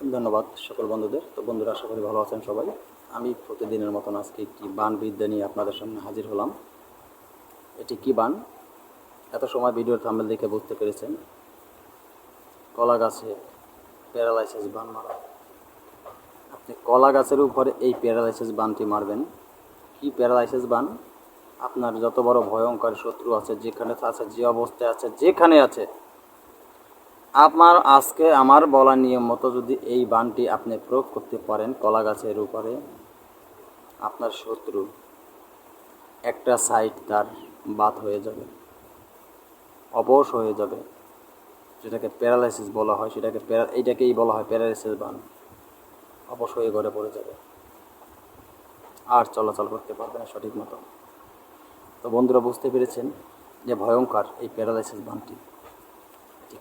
ধন্যবাদ সকল বন্ধুদের। তো বন্ধুরা, আশা করি ভালো আছেন সবাই। আমি প্রতিদিনের মতন আজকে একটি বান বিদ্যা নিয়ে আপনাদের সামনে হাজির হলাম। এটি কি বান? এত সময় ভিডিওর থাম্বেল দেখে বুঝতে পেরেছেন। কলা গাছে প্যারালাইসিস বান মারা। আপনি কলা গাছের উপরে এই প্যারালাইসিস বানটি মারবেন। কি প্যারালাইসিস বান? আপনার যত বড় ভয়ঙ্কর শত্রু আছে, যেখানে আছে, যে অবস্থায় আছে, যেখানে আছে আপনার আজকে আমার বলা নিয়ম মতো যদি এই বানটি আপনি প্রয়োগ করতে পারেন কলা গাছের উপরে, আপনার শত্রু একটা সাইড তার বাদ হয়ে যাবে, অবশ হয়ে যাবে। যেটাকে প্যারালাইসিস বলা হয়, সেটাকে প্যারা এইটাকেই বলা হয় প্যারালাইসিস বান। অবশ হয়ে ঘরে পড়ে যাবে। আর চলাচল করতে পারবে না সঠিক মতো। তো বন্ধুরা বুঝতে পেরেছেন যে ভয়ঙ্কর এই প্যারালাইসিস বানটি।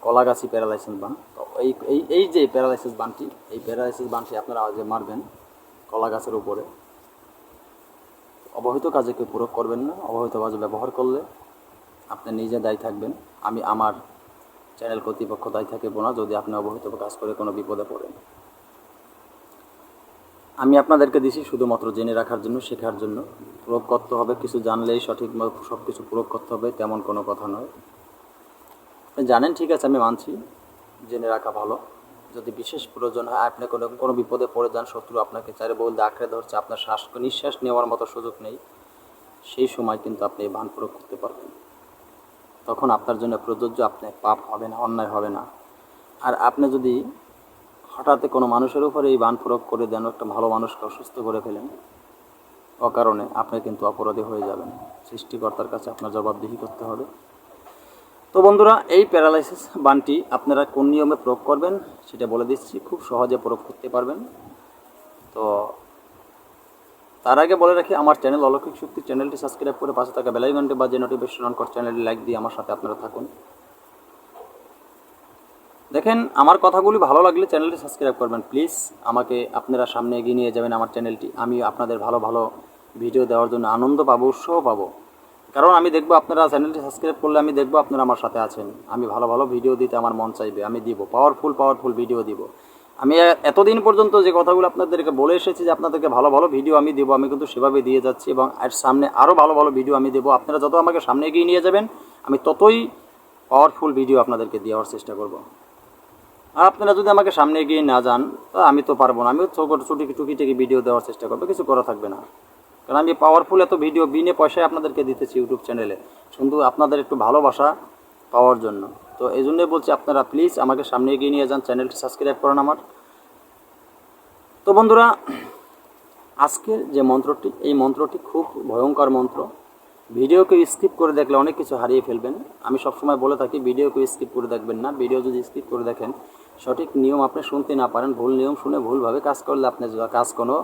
কলাগাছি প্যারালাইসিস বান। তো এই এই এই যে প্যারালাইসিস বানটি, এই প্যারালাইসিস বানটি আপনারা আগে মারবেন কলা গাছের উপরে। অবহিত কাজে কেউ প্রয়োগ করবেন না, অবহিত কাজে ব্যবহার করলে আপনি নিজে দায়ী থাকবেন। আমি আমার চ্যানেল কর্তৃপক্ষ দায়ী থাকিব না, যদি আপনি অবহিত কাজ করে কোনো বিপদে পড়েন। আমি আপনাদেরকে দিছি শুধুমাত্র জেনে রাখার জন্য, শেখার জন্য। প্রয়োগ করতে হবে, কিছু জানলেই সঠিক সব কিছু প্রয়োগ করতে হবে, তেমন কোনো কথা নয়। আপনি জানেন, ঠিক আছে, আমি মানছি, জেনে রাখা ভালো। যদি বিশেষ প্রয়োজন হয়, আপনি কোনো কোনো বিপদে পড়ে যান, শত্রু আপনাকে চারে বলতে আঁকড়ে ধরছে, আপনার শ্বাস, নিঃশ্বাস নেওয়ার মতো সুযোগ নেই। সেই সময় কিন্তু আপনি এই বান প্রয়োগ করতে পারবেন। তখন আপনার জন্য প্রযোজ্য, আপনি পাপ হবে না, অন্যায় হবে না। আর আপনি যদি হঠাৎ কোনো মানুষের উপরে এই বান প্রয়োগ করে দেন, একটা ভালো মানুষকে অসুস্থ করে ফেলেন, অকারণে আপনি কিন্তু অপরাধী হয়ে যাবেন। সৃষ্টিকর্তার কাছে আপনার জবাবদিহি করতে হবে। তো বন্ধুরা, এই প্যারালাইসিস বানটি আপনারা কোন নিয়মে প্রয়োগ করবেন সেটা বলে দিচ্ছি। খুব সহজে প্রয়োগ করতে পারবেন। তো তার আগে বলে রাখি, আমার চ্যানেল অলৌকিক শক্তি চ্যানেলটি সাবস্ক্রাইব করে পাশে থাকা বেলাইকনটি বা যে নোটিফিকেশন অন কর চ্যানেলটি লাইক দিয়ে আমার সাথে আপনারা থাকুন। দেখেন, আমার কথাগুলি ভালো লাগলে চ্যানেলটি সাবস্ক্রাইব করবেন। প্লিজ, আমাকে আপনারা সামনে এগিয়ে নিয়ে যাবেন আমার চ্যানেলটি। আমি আপনাদের ভালো ভালো ভিডিও দেওয়ার জন্য আনন্দ পাবো, উৎসাহ পাবো। কারণ আমি দেখব আপনারা চ্যানেলটি সাবস্ক্রাইব করলে আমি দেখব আপনারা আমার সাথে আছেন। আমি ভালো ভালো ভিডিও দিতে আমার মন চাইবে, আমি দিব পাওয়ারফুল পাওয়ারফুল ভিডিও দিব। আমি এতদিন পর্যন্ত যে কথাগুলো আপনাদেরকে বলে এসেছি যে আপনাদেরকে ভালো ভালো ভিডিও আমি দেবো, আমি কিন্তু সেভাবে দিয়ে যাচ্ছি এবং এর সামনে আরও ভালো ভালো ভিডিও আমি দেবো। আপনারা যত আমাকে সামনে এগিয়ে নিয়ে যাবেন, আমি ততই পাওয়ারফুল ভিডিও আপনাদেরকে দেওয়ার চেষ্টা করব। আর আপনারা যদি আমাকে সামনে এগিয়ে না যান, তা আমি তো পারব না। আমিও ছোটো ছুটি টুকি থেকে ভিডিও দেওয়ার চেষ্টা করব, কিছু করা থাকবে না। কারণ আমি পাওয়ারফুল এত ভিডিও বিনে পয়সায় আপনাদেরকে দিতেছি ইউটিউব চ্যানেলে শুধু আপনাদের একটু ভালোবাসা পাওয়ার জন্য। তো এই জন্যই বলছি আপনারা প্লিজ আমাকে সামনে এগিয়ে নিয়ে যান চ্যানেলটি সাবস্ক্রাইব করেন আমার। তো বন্ধুরা, আজকের যে মন্ত্রটি, এই মন্ত্রটি খুব ভয়ঙ্কর মন্ত্র। ভিডিওকে স্কিপ করে দেখলে অনেক কিছু হারিয়ে ফেলবেন। আমি সবসময় বলে থাকি, ভিডিওকে স্কিপ করে দেখবেন না। ভিডিও যদি স্কিপ করে দেখেন, সঠিক নিয়ম আপনি শুনতে না পারেন, ভুল নিয়ম শুনে ভুলভাবে কাজ করলে আপনি কাজ কোনো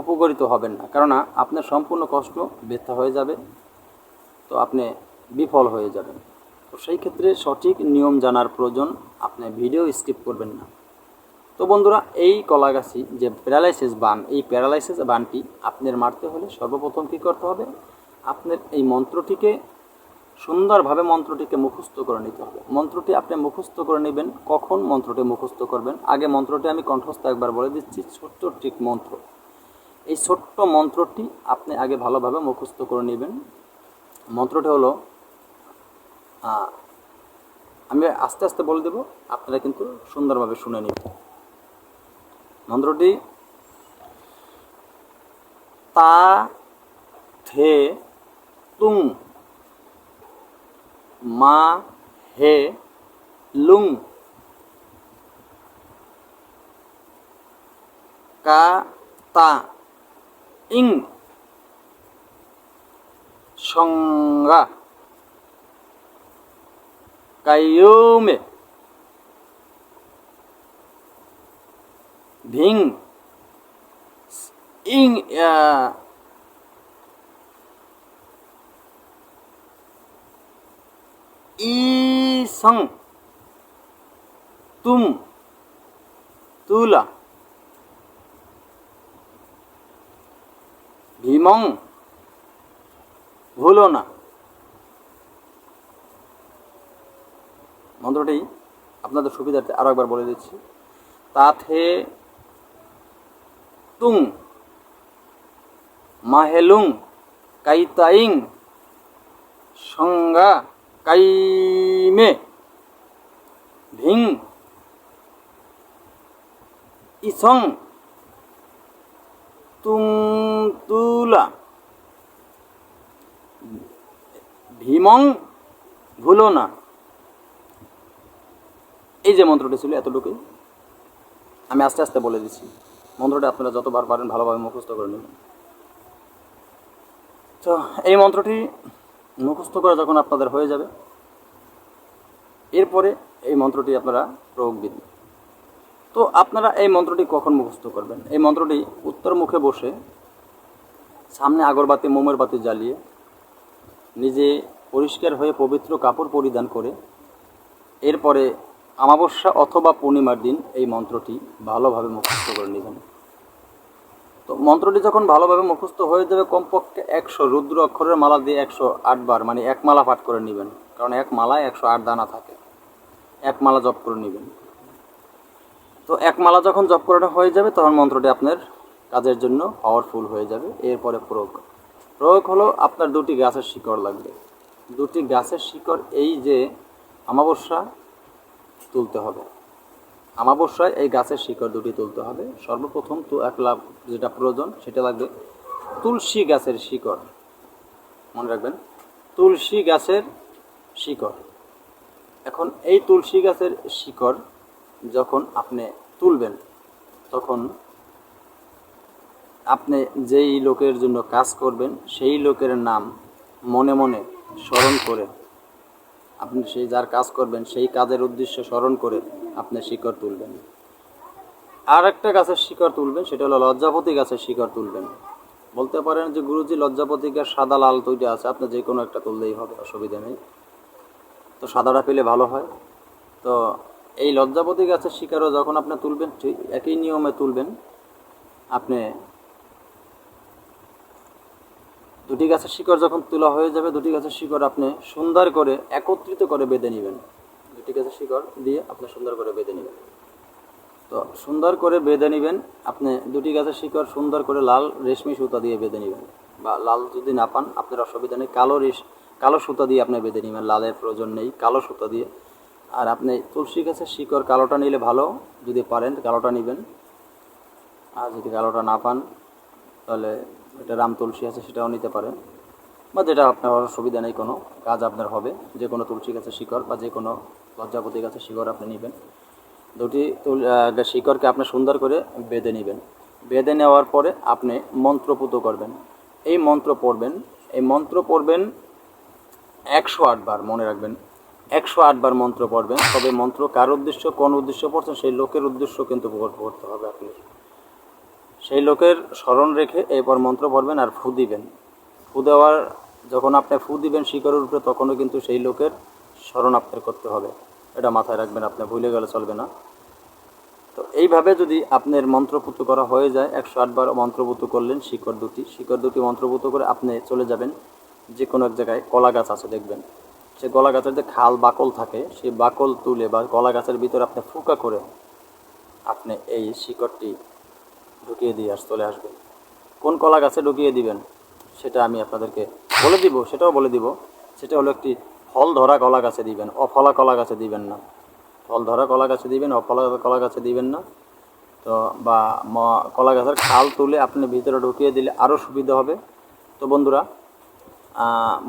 উপকরিত হবেন না। কেননা আপনার সম্পূর্ণ কষ্ট ব্যর্থ হয়ে যাবে, তো আপনি বিফল হয়ে যাবেন। তো সেই ক্ষেত্রে সঠিক নিয়ম জানার প্রয়োজন, আপনি ভিডিও স্কিপ করবেন না। তো বন্ধুরা, এই কলাগাছি যে প্যারালাইসিস বান, এই প্যারালাইসিস বানটি আপনার মারতে হলে সর্বপ্রথম কী করতে হবে? আপনার এই মন্ত্রটিকে সুন্দরভাবে মন্ত্রটিকে মুখস্থ করে নিতে হবে। মন্ত্রটি আপনি মুখস্থ করে নেবেন। কখন মন্ত্রটি মুখস্থ করবেন? আগে মন্ত্রটি আমি কণ্ঠস্থ একবার বলে দিচ্ছি, ছোট্ট ঠিক মন্ত্র। এই ছোট্ট মন্ত্রটি আপনি আগে ভালোভাবে মুখস্থ করে নেবেন। মন্ত্রটি হলো আমি আস্তে আস্তে বলে দেব, আপনারা কিন্তু সুন্দরভাবে শুনে নেবেন। মন্ত্রটি, তা থে তুং মা হে লুং। কা তা। ইং। সংজ্ঞা কায়ুমে ভিং। ইং ইসং তুম তুলা ভীমং ভুলো না মন্ত্রটি আপনাদের সুবিধার্থে আরও একবার বলে দিচ্ছি। তাথে তুং, মাহেলুং, কাইতাইং সংজ্ঞা কাইমে ভিং ইসং তুং তুলা ভীমং ভুলো না এই যে মন্ত্রটি ছিল এতটুকুই। আমি আস্তে আস্তে বলে দিচ্ছি। মন্ত্রটা আপনারা যতবার পারেন ভালোভাবে মুখস্থ করে নেবেন। তো এই মন্ত্রটি মুখস্থ করা যখন আপনাদের হয়ে যাবে, এরপরে এই মন্ত্রটি আপনারা প্রয়োগ দিন। তো আপনারা এই মন্ত্রটি কখন মুখস্থ করবেন? এই মন্ত্রটি উত্তর মুখে বসে, সামনে আগরবাতি, মোমের বাতি জ্বালিয়ে, নিজে পরিষ্কার হয়ে পবিত্র কাপড় পরিধান করে, এরপরে অমাবস্যা অথবা পূর্ণিমার দিন এই মন্ত্রটি ভালোভাবে মুখস্থ করে নেবেন। তো মন্ত্রটি যখন ভালোভাবে মুখস্থ হয়ে যাবে, কমপক্ষে একশো রুদ্র অক্ষরের মালা দিয়ে একশো আটবার মানে এক মালা পাঠ করে নেবেন। কারণ এক মালায় একশো আট দানা থাকে। এক মালা জপ করে নেবেন। তো এক মালা যখন জপ করাটা হয়ে যাবে, তখন মন্ত্রটি আপনার কাজের জন্য পাওয়ারফুল হয়ে যাবে। এরপরে প্রয়োগ। প্রয়োগ হলো আপনার দুটি গাছের শিকড় লাগবে। দুটি গাছের শিকড়, এই যে অমাবস্যা তুলতে হবে। অমাবস্যায় এই গাছের শিকড় দুটি তুলতে হবে। সর্বপ্রথম তো এক লাভ যেটা প্রয়োজন সেটা লাগবে তুলসী গাছের শিকড়। মনে রাখবেন, তুলসী গাছের শিকড়। এখন এই তুলসী গাছের শিকড় যখন আপনি তুলবেন, তখন আপনি যেই লোকের জন্য কাজ করবেন, সেই লোকের নাম মনে মনে স্মরণ করে আপনি সেই যার কাজ করবেন, সেই কাজের উদ্দেশ্য স্মরণ করে আপনি শিকড় তুলবেন। আর একটা গাছের শিকড় তুলবেন, সেটা হলো লজ্জাপতি গাছের শিকড় তুলবেন। বলতে পারেন যে, গুরুজি, লজ্জাপতি গাছ সাদা লাল দুইটা আছে, আপনি যে কোনো একটা তুললেই হবে, অসুবিধা নেই। তো সাদাটা পেলে ভালো হয়। তো এই লজ্জাপতি গাছের শিকারও যখন আপনি তুলবেন, ঠিক একই নিয়মে তুলবেন, আপনি দুটি গাছের শিকড় যখন তোলা হয়ে যাবে, দুটি গাছের শিকড় আপনি সুন্দর করে একত্রিত করে বেঁধে নেবেন। দুটি গাছের শিকড় দিয়ে আপনি সুন্দর করে বেঁধে নেবেন। তো সুন্দর করে বেঁধে নেবেন, আপনি দুটি গাছের শিকড় সুন্দর করে লাল রেশমি সুতা দিয়ে বেঁধে নেবেন বা লাল যদি না পান, আপনার অসুবিধা নেই। কালো রেশ, কালো সুতা দিয়ে আপনি বেঁধে নেবেন, লালের প্রয়োজন নেই, কালো সুতা দিয়ে। আর আপনি তুলসী গাছের শিকড় কালোটা নিলে ভালো, যদি পারেন কালোটা নেবেন। আর যদি কালোটা না পান, তাহলে এটা রাম তুলসী আছে, সেটাও নিতে পারেন বা যেটা আপনার অসুবিধা নেই, কোনো কাজ আপনার হবে, যে কোনো তুলসী গাছের শিকড় বা যে কোনো লজ্জাপতি গাছের শিকড় আপনি নেবেন। দুটি শিকড়কে আপনি সুন্দর করে বেঁধে নেবেন। বেঁধে নেওয়ার পরে আপনি মন্ত্রপুত করবেন। এই মন্ত্র পড়বেন, এই মন্ত্র পড়বেন একশো আটবার মনে রাখবেন। একশো আটবার মন্ত্র পড়বেন। তবে মন্ত্র কার উদ্দেশ্য, কোন উদ্দেশ্য পড়ছেন, সেই লোকের উদ্দেশ্য কিন্তু পড়তে হবে আপনি সেই লোকের স্মরণ রেখে এরপর মন্ত্র পড়বেন আর ফু দিবেন। ফু দেওয়ার যখন আপনি ফু দিবেন শিকড়ের উপরে, তখনও কিন্তু সেই লোকের স্মরণ আপনার করতে হবে। এটা মাথায় রাখবেন, আপনি ভুলে গেলে চলবে না। তো এইভাবে যদি আপনার মন্ত্রপুত করা হয়ে যায়, একশো আটবার মন্ত্রপুত করলেন শিকড় দুটি। শিকড় দুটি মন্ত্রপুত করে আপনি চলে যাবেন যে কোনো এক জায়গায় কলা গাছ আছে দেখবেন। সে কলা গাছের যে খাল বাকল থাকে, সেই বাকল তুলে বা কলা গাছের ভিতরে আপনি ফুকা করে আপনি এই শিকড়টি ঢুকিয়ে দিয়ে আস, চলে আসবেন। কোন কলা গাছে ঢুকিয়ে দিবেন, সেটা আমি আপনাদেরকে বলে দিব, সেটাও বলে দিব। সেটা হলো একটি ফল ধরা কলা গাছে দিবেন, অফলা কলা গাছে দিবেন না। ফল ধরা কলা গাছে দিবেন, অফলা কলা গাছে দিবেন না। তো, বা কলা গাছের খাল তুলে আপনি ভিতরে ঢুকিয়ে দিলে আরও সুবিধা হবে। তো বন্ধুরা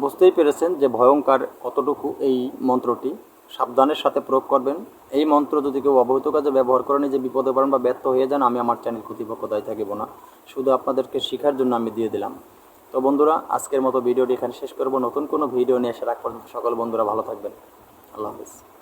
বুঝতেই পেরেছেন যে ভয়ঙ্কর কতটুকু এই মন্ত্রটি। সাবধানের সাথে প্রয়োগ করবেন। এই মন্ত্র যদি কেউ অবহিত কাজে ব্যবহার করেন যে বিপদে পড়েন বা ব্যর্থ হয়ে যান, আমি আমার চ্যানেল কর্তৃপক্ষ দায়ী থাকিব না। শুধু আপনাদেরকে শেখার জন্য আমি দিয়ে দিলাম। তো বন্ধুরা, আজকের মতো ভিডিওটি এখানে শেষ করব। নতুন কোনো ভিডিও নিয়ে এসে রাখ পর্যন্ত সকল বন্ধুরা ভালো থাকবেন। আল্লাহ হাফিজ।